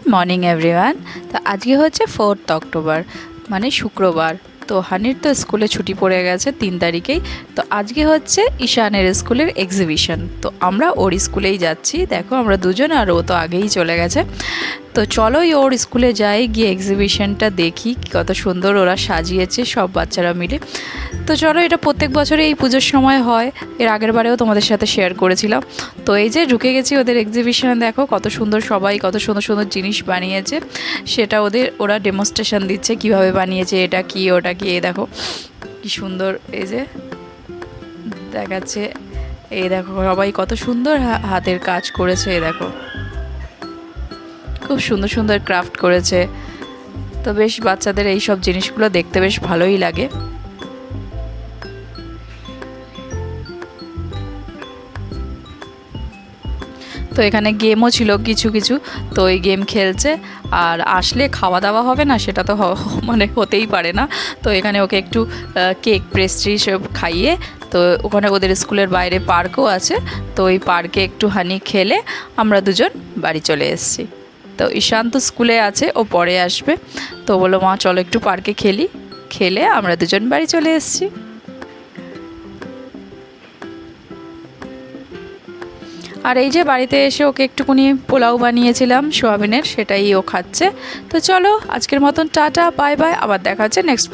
Good morning everyone তো আজকে হচ্ছে ফোর্থ অক্টোবর মানে শুক্রবার। তো হানির তো স্কুলে ছুটি পড়ে গেছে তিন তারিখেই। তো আজকে হচ্ছে ঈশানের স্কুলের এক্সিবিশন তো আমরা ওর স্কুলেই যাচ্ছি। দেখো আমরা দুজন আর ও তো আগেই চলে গেছে। তো চলোই ওর স্কুলে যাই, গিয়ে এক্সিবিশনটা দেখি, কত সুন্দর ওরা সাজিয়েছে সব বাচ্চারা মিলে। তো চলো এটা প্রত্যেক বছরে এই পুজোর সময় হয়। এর আগের বারেও তোমাদের সাথে শেয়ার করেছিলাম। তো এই যে ঢুকে গেছি ওদের এক্সিবিশনে দেখো কত সুন্দর সবাই, কত সুন্দর সুন্দর জিনিস বানিয়েছে। সেটা ওদের, ওরা ডেমনস্ট্রেশন দিচ্ছে, কীভাবে বানিয়েছে, এটা কি, ওটা কি দেখো। কি সুন্দর, এই যে দেখাচ্ছে। এই দেখো, সবাই কত সুন্দর হাতের কাজ করেছে, এই দেখো। খুব সুন্দর সুন্দর ক্রাফট করেছে। তো বেশ বাচ্চাদের এই সব জিনিসগুলো দেখতে বেশ ভালোই লাগে। তো এখানে গেমও ছিল কিছু কিছু। তো এই গেম খেলছে, আর আসলে খাওয়া দাওয়া হবে না, সেটা তো মানে হতেই পারে না। তো এখানে ওকে একটু কেক পেস্ট্রি সব খাইয়ে তো ওখানে ওদের স্কুলের বাইরে পার্কও আছে। তো ওই পার্কে একটু হানি খেলে আমরা দুজন বাড়ি চলে এসেছি। তো ঈশান্ত স্কুলে আছে, ও পরে আসবে। তো বলল, মা, চলো একটু পার্কে খেলি। খেলে আমরা দুজন বাড়ি চলে এসেছি। আর এই যে বাড়িতে এসে ওকে একটুকুনি পোলাও বানিয়েছিলাম, সোয়াবিনের, সেটাই ও খাচ্ছে। তো চলো, আজকের মতন টাটা, বাই বাই, আবার দেখা হচ্ছে নেক্সট